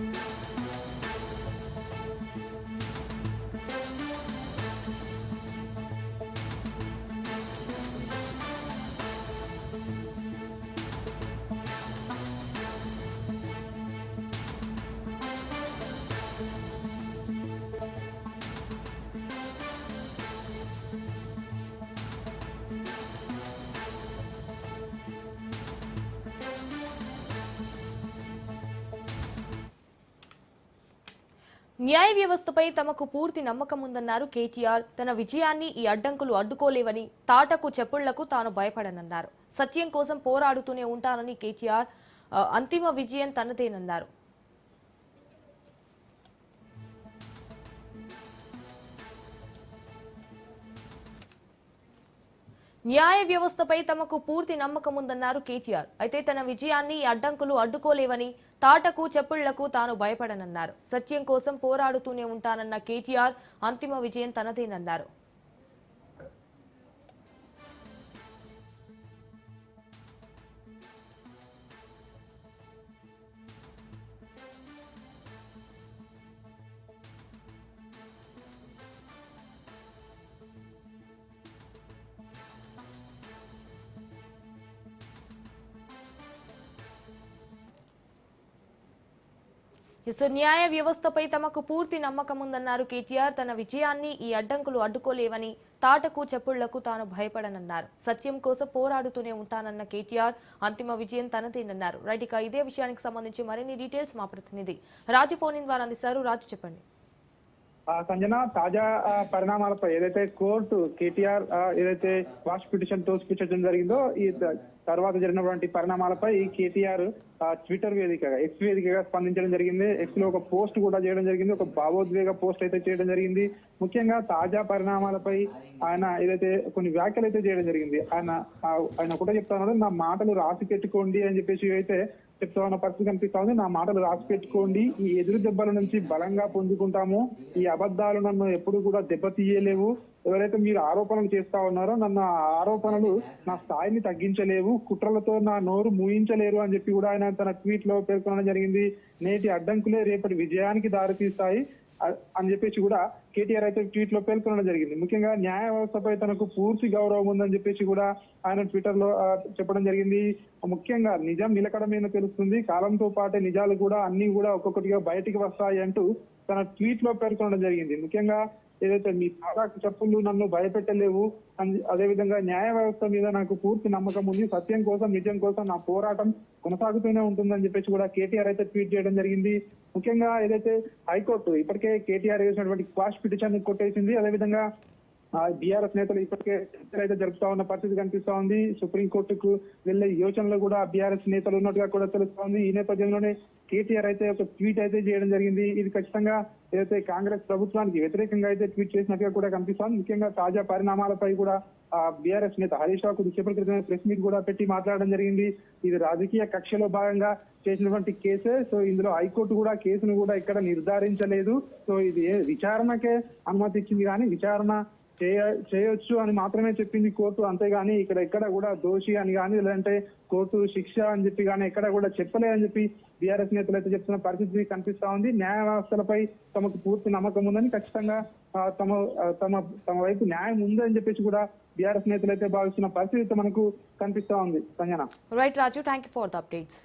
Bye. న్యాయ వ్యవస్థపై తమకు పూర్తి నమ్మకం ఉందన్నారు కేటీఆర్. తన విజయాన్ని ఈ అడ్డంకులు అడ్డుకోలేవని తాటకు చెప్పుళ్ళకు తాను భయపడనన్నారు. సత్యం కోసం పోరాడుతూనే ఉంటానని కేటీఆర్ అంతిమ విజయం తనదేనన్నారు. న్యాయ వ్యవస్థపై తమకు పూర్తి నమ్మకం ఉందన్నారు కేటీఆర్. అయితే తన విజయాన్ని అడ్డంకులు అడ్డుకోలేవని తాటకు చెప్పుళ్ళకు తాను భయపడనన్నారు. సత్యం కోసం పోరాడుతూనే ఉంటానన్న కేటీఆర్ అంతిమ విజయం తనదేనన్నారు. ఇసు న్యాయ వ్యవస్థపై తమకు పూర్తి నమ్మకం ఉందన్నారు కేటీఆర్. తన విజయాన్ని ఈ అడ్డంకులు అడ్డుకోలేవని తాటకు చెప్పుళ్ళకు తాను భయపడనన్నారు. సత్యం కోసం పోరాడుతూనే ఉంటానన్న కేటీఆర్ అంతిమ విజయం తనదేనన్నారు. రైట్ ఇక ఇదే విషయానికి సంబంధించి మరిన్ని డీటెయిల్స్ మా ప్రతినిధి రాజు ఫోన్ ద్వారా అందిస్తారు రాజు చెప్పండి. సంజన తాజా పరిణామాలపై ఏదైతే కోర్టు కేటీఆర్ ఏదైతే వాష్ పిటిషన్ తోసిపుచ్చడం జరిగిందో ఈ తర్వాత జరిగినటువంటి పరిణామాలపై కేటీఆర్ ట్విట్టర్ వేదికగా ఎక్స్ వేదికగా స్పందించడం జరిగింది. ఎక్స్లో ఒక పోస్ట్ కూడా చేయడం జరిగింది. ఒక భావోద్వేగ పోస్ట్ అయితే చేయడం జరిగింది. ముఖ్యంగా తాజా పరిణామాలపై ఆయన ఏదైతే కొన్ని వ్యాఖ్యలు అయితే చేయడం జరిగింది. ఆయన ఆయన కూడా చెప్తా నా మాటలు రాసి పెట్టుకోండి అని చెప్పేసి అయితే చెప్తా పరిస్థితి కనిపిస్తా ఉంది నా మాటలు రాసి పెట్టుకోండి ఈ ఎదురు దెబ్బల నుంచి బలంగా పొందుకుంటాము. ఈ అబద్ధాలు నన్ను ఎప్పుడు కూడా దెబ్బతీయలేవు. ఎవరైతే మీరు ఆరోపణలు చేస్తా ఉన్నారో నన్ను ఆ ఆరోపణలు నా స్థాయిని తగ్గించలేవు. కుట్రలతో నా నోరు మూయించలేరు అని చెప్పి కూడా ఆయన తన ట్వీట్లో పేర్కొనడం జరిగింది. నేటి అడ్డంకులే రేపటి విజయానికి దారితీస్తాయి. అని చెప్పేసి కూడా కేటీఆర్ అయితే ట్వీట్లో పేర్కొనడం జరిగింది. ముఖ్యంగా న్యాయ వ్యవస్థపై తనకు పూర్తి గౌరవం ఉందని చెప్పేసి కూడా ఆయన ట్విట్టర్లో చెప్పడం జరిగింది. ముఖ్యంగా నిజం నిలకడమైన మీద తెలుస్తుంది. కాలంతో పాటే నిజాలు కూడా అన్ని కూడా ఒక్కొక్కటిగా బయటికి వస్తాయి అంటూ తన ట్వీట్లో పేర్కొనడం జరిగింది. ముఖ్యంగా ఏదైతే మీ పాదాకు చెప్పులు నన్ను భయపెట్టలేవు అదే అదేవిధంగా న్యాయ వ్యవస్థ మీద నాకు పూర్తి నమ్మకం ఉంది. సత్యం కోసం నిజం కోసం నా పోరాటం కొనసాగుతూనే ఉంటుందని చెప్పేసి కూడా కేటీఆర్ అయితే ట్వీట్ చేయడం జరిగింది. ముఖ్యంగా ఏదైతే హైకోర్టు ఇప్పటికే కేటీఆర్ వేసినటువంటి క్వాష్ పిటిషన్ కొట్టేసింది. అదేవిధంగా బీఆర్ఎస్ నేతలు ఇప్పటికే చర్చలు అయితే జరుపుతా ఉన్న పరిస్థితి కనిపిస్తా ఉంది సుప్రీంకోర్టుకు వెళ్ళే యోచనలో కూడా బీఆర్ఎస్ నేతలు ఉన్నట్టుగా కూడా తెలుస్తా ఉంది ఈ నేపథ్యంలోనే కేటీఆర్ అయితే ఒక ట్వీట్ అయితే చేయడం జరిగింది. ఇది ఖచ్చితంగా ఏదైతే కాంగ్రెస్ ప్రభుత్వానికి వ్యతిరేకంగా అయితే ట్వీట్ చేసినట్టుగా కూడా కనిపిస్తోంది. ముఖ్యంగా తాజా పరిణామాలపై కూడా బీఆర్ఎస్ నేత హరీష్ రావు కొద్దిసేపటి క్రితమే ప్రెస్ మీట్ కూడా పెట్టి మాట్లాడడం జరిగింది. ఇది రాజకీయ కక్షలో భాగంగా చేసినటువంటి కేసే. సో ఇందులో హైకోర్టు కూడా కేసును కూడా ఇక్కడ నిర్ధారించలేదు. సో ఇది విచారణకే అనుమతి ఇచ్చింది కానీ విచారణ చేయ చేయొచ్చు అని మాత్రమే చెప్పింది కోర్టు. అంతేగాని ఇక్కడ ఎక్కడ కూడా దోషి అని కానీ లేదంటే కోర్టు శిక్ష అని చెప్పి కానీ ఎక్కడ కూడా చెప్పలేదని చెప్పి బీఆర్ఎస్ నేతలు అయితే చెప్తున్న పరిస్థితి కనిపిస్తా ఉంది. న్యాయ వ్యవస్థలపై తమకు పూర్తి నమ్మకం ఉందని ఖచ్చితంగా తమ తమ తమ వైపు న్యాయం ఉందని చెప్పేసి కూడా బీఆర్ఎస్ నేతలు అయితే భావిస్తున్న పరిస్థితి అయితే మనకు కనిపిస్తా ఉంది. Sanjana. Right Raju thank you for the updates